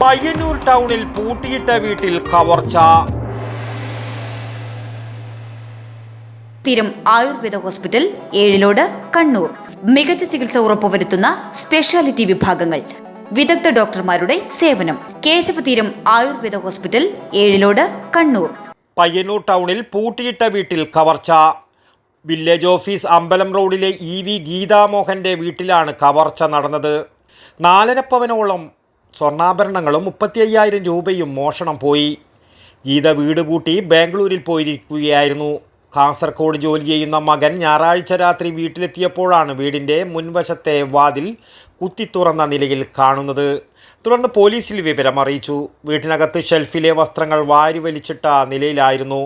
പയ്യന്നൂർ ടൗണിൽ പൂട്ടിയിട്ട വീട്ടിൽ കവർച്ച. തിരും ആയുർവേദ ഹോസ്പിറ്റൽ ഏഴിലോട് കണ്ണൂർ. മികച്ച ചികിത്സ ഉറപ്പുവരുത്തുന്ന സ്പെഷ്യാലിറ്റി വിഭാഗങ്ങൾ. വിദഗ്ധ ഡോക്ടർമാരുടെ സേവനം. കേശവതീരം ആയുർവേദ ഹോസ്പിറ്റൽ ഏഴിലോട് കണ്ണൂർ. പയ്യന്നൂർ ടൗണിൽ പൂട്ടിയിട്ട വീട്ടിൽ കവർച്ച. വില്ലേജ് ഓഫീസ് അമ്പലം റോഡിലെ ഇ വി ഗീതാമോഹന്റെ വീട്ടിലാണ് കവർച്ച നടന്നത്. നാലര പവനോളം സ്വർണാഭരണങ്ങളും മുപ്പത്തി അയ്യായിരം രൂപയും മോഷണം പോയി. ഗീത വീട് പൂട്ടി ബാംഗ്ലൂരിൽ പോയിരിക്കുകയായിരുന്നു. കാസർഗോഡ് ജോലി ചെയ്യുന്ന മകൻ ഞായറാഴ്ച രാത്രി വീട്ടിലെത്തിയപ്പോഴാണ് വീടിന്റെ മുൻവശത്തെ വാതിൽ കുത്തിത്തുറന്ന നിലയിൽ കാണുന്നത്. തുടർന്ന് പോലീസിൽ വിവരം അറിയിച്ചു. വീട്ടിനകത്ത് ഷെൽഫിലെ വസ്ത്രങ്ങൾ വാരി വലിച്ചിട്ട നിലയിലായിരുന്നു.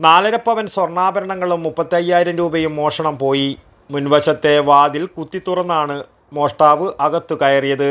നാലരപ്പവൻ പവൻ സ്വർണാഭരണങ്ങളും മുപ്പത്തയ്യായിരം രൂപയും മോഷണം പോയി. മുൻവശത്തെ വാതിൽ കുത്തിത്തുറന്നാണ് മോഷ്ടാവ് അകത്തു കയറിയത്.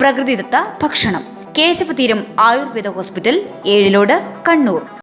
പ്രകൃതിദത്ത ഭക്ഷണം. കേശവതീരം ആയുർവേദ ഹോസ്പിറ്റൽ ഏഴിലോട് കണ്ണൂർ.